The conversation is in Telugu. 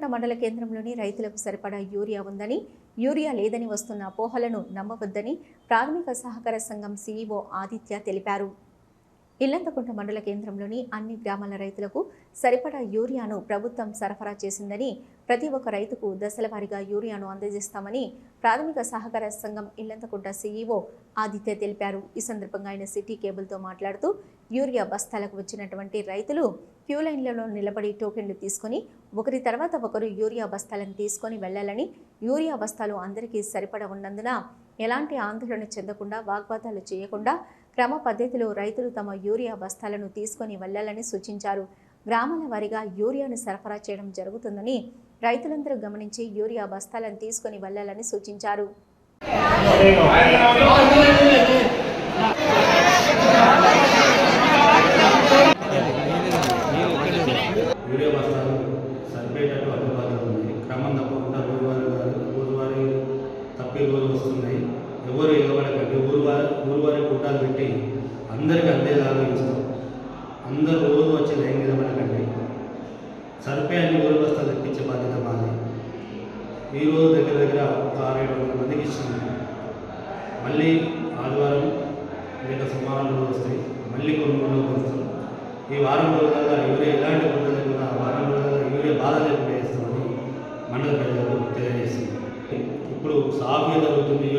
ఇల్లంతకుంట మండల కేంద్రంలోని రైతులకు సరిపడా యూరియా ఉందని యూరియా లేదని వస్తున్న అపోహలను నమ్మవద్దని ప్రాథమిక సహకార సంఘం సీఈఓ ఆదిత్య తెలిపారు. ఇల్లంతకుంట మండల కేంద్రంలోని అన్ని గ్రామాల రైతులకు సరిపడా యూరియాను ప్రభుత్వం సరఫరా చేసిందని ప్రతి ఒక్క రైతుకు దశల వారీగా యూరియాను అందజేస్తామని ప్రాథమిక సహకార సంఘం ఇల్లంతకుంట సీఈఓ ఆదిత్య తెలిపారు. ఈ సందర్భంగా ఆయన సిటీ కేబుల్తో మాట్లాడుతూ యూరియా బస్తాలకు వచ్చినటువంటి రైతులు క్యూ లైన్లలో నిలబడి టోకెన్లు తీసుకొని ఒకరి తర్వాత ఒకరు యూరియా బస్తాలను తీసుకొని వెళ్ళాలని యూరియా బస్తాలు అందరికీ సరిపడ ఉన్నందున ఎలాంటి ఆందోళన చెందకుండా వాగ్వాదాలు చేయకుండా క్రమ పద్ధతిలో రైతులు తమ యూరియా బస్తాలను తీసుకొని వెళ్ళాలని సూచించారు. గ్రామాల వారీగా యూరియాను సరఫరా చేయడం జరుగుతుందని రైతులందరూ గమనించి యూరియా బస్తాలను తీసుకొని వెళ్ళాలని సూచించారు. క్రమం తప్పకుండా రోజువారీ రోజువారీ తప్పి రోజు వస్తున్నాయి. ఎవరు ఇవ్వబడకండి ఊరువారి ఊరువారి కూటాలు పెట్టి అందరికీ అందేలాగా ఇస్తాం అందరూ రోజు వచ్చి లైన్ నిలబడకండి. సరిపోయే అన్ని ఊరు బస్తాలు తెప్పించే బాధ్యత మాది. ఈ రోజు దగ్గర దగ్గర ఒక ఆరు ఏడు వందల మందికి ఇచ్చింది మళ్ళీ ఆదివారం లేక సోమవారం రోజు వస్తాయి. మళ్ళీ కొన్ని రోజులకు వస్తాం ఈ వారం రోజులలో యూరియా ఎలాంటి కొరత లేకుండా వారం రోజులలో యూరియా బాధ లేకుండా వేస్తామని మండల ప్రజలకు తెలియజేసింది ఇప్పుడు సాగు జరుగుతుంది.